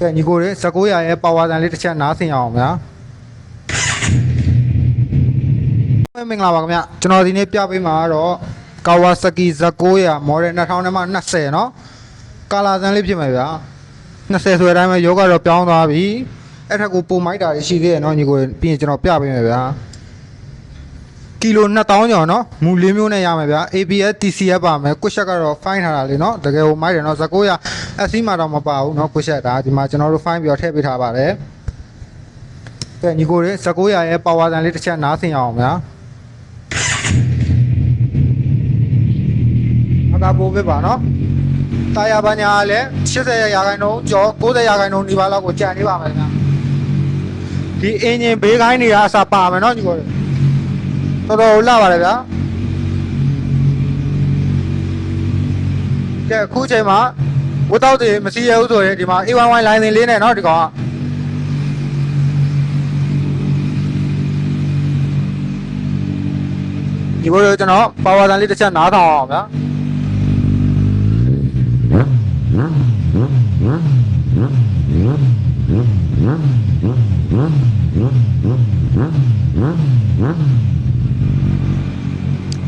ကဲညီကိုတွေ1900ရဲ့ပါဝါတန်လေးတစ်ချက်နားဆင်ရအောင်ဗျာမင်္ဂလာပါခင်ဗျကျွန်တော်ဒီနေ့ပြပေးမှာကတော့ Kawasaki Z900 model 2000နဲ့မှ20เนาะကာလာတန်လေးဖြစ်မှာဗျာ20ဆိုတဲ့အတိုင်းပဲယောကတော့ပြောင်းသွားပြီအဲ့ထက်ကိုပုံမိုက်တာတွေရှိသေးတယ်เนาะညီကိုတွေပြီးရင်ကျွန်တော်ပြပေးမယ်ဗျာ ကီလို2000ကျော်နော်မူလေးမျိုးနဲ့ရမယ်ဗျာ ABS TCF ပါမယ်ကွက်ချက်ကတော့ fine ထားတာလေနော်တကယ်ဟိုမိုက်တယ်နော်1900 SC မှာတော့မပါဘူးနော်ကွက်ချက်ဒါဒီမှာကျွန်တော်တို့ fine ပြီးတော့ထည့်ပေးထားပါတယ်ကဲညီကိုလေး1900ရဲ့ power line လေးတစ်ချက်နားဆင်အောင်ဗျာမကပိုးပဲပါနော်တာယာပညာလည်း80ရာခိုင်နှုန်းကျော်90ရာခိုင်နှုန်းဒီပါလောက်ကိုကြံနေပါမယ်ခင်ဗျာဒီအင်ဂျင်ဘေးကိုင်းနေတာအစားပါမယ်နော်ညီကိုလေး တော်တော်လှပါတယ်ဗျာကဲအခုချိန်မှာဝတ်တော့တွေမစီရဘူးဆိုရင်ဒီမှာ A11 line စဉ်လေးနဲ့နော်ဒီကောင်ကဒီဘိုးတို့ကျွန်တော်ပါဝါတန်လေးတစ်ချက်နားထောင်အောင်ဗျာ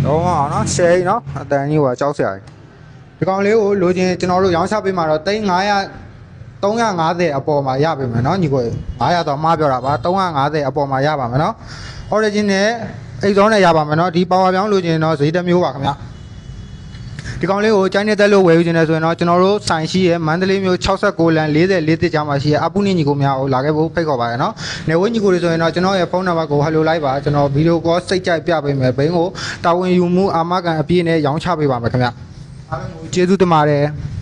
တော့အောင်နော် share နော်အတန်ကြီးဟိုကြောက်စရာဒီကောင်လေးကိုလိုချင်ကျွန်တော်တို့ရောင်းချပေးမှာတော့3900 350အပေါ်မှာရပါမယ်เนาะညီကို900တော့မှားပြောတာပါ350အပေါ်မှာရပါမယ်เนาะ origin နဲ့အိတ်သောနဲ့ရပါမယ်เนาะဒီ power ပြောင်းလိုချင်တော့ဈေးတစ်မျိုးပါခင်ဗျ ဒီကောင်လေးကိုကျိုင်းနေတဲ့လို့ဝယ်ယူခြင်းနဲ့ဆိုရင်တော့ကျွန်တော်တို့ဆိုင်ရှိရဲ့မန္တလေးမြို့69လမ်း40 40တိကြားမှာရှိရဲ့အပုနေညီကိုများကိုလာခဲ့ဖို့ဖိတ်ခေါ်ပါရနော်။နေဝင်းညီကိုတွေဆိုရင်တော့ကျွန်တော်ရဲ့ဖုန်းနံပါတ်ကိုဟယ်လိုလိုက်ပါကျွန်တော်ဗီဒီယိုကောစိတ်ကြိုက်ပြပေးမယ်ဘိန်းကိုတာဝန်ယူမှုအာမခံအပြည့်နဲ့ရောင်းချပေးပါမယ်ခင်ဗျ။အားလုံးကိုကျေးဇူးတင်ပါတယ်။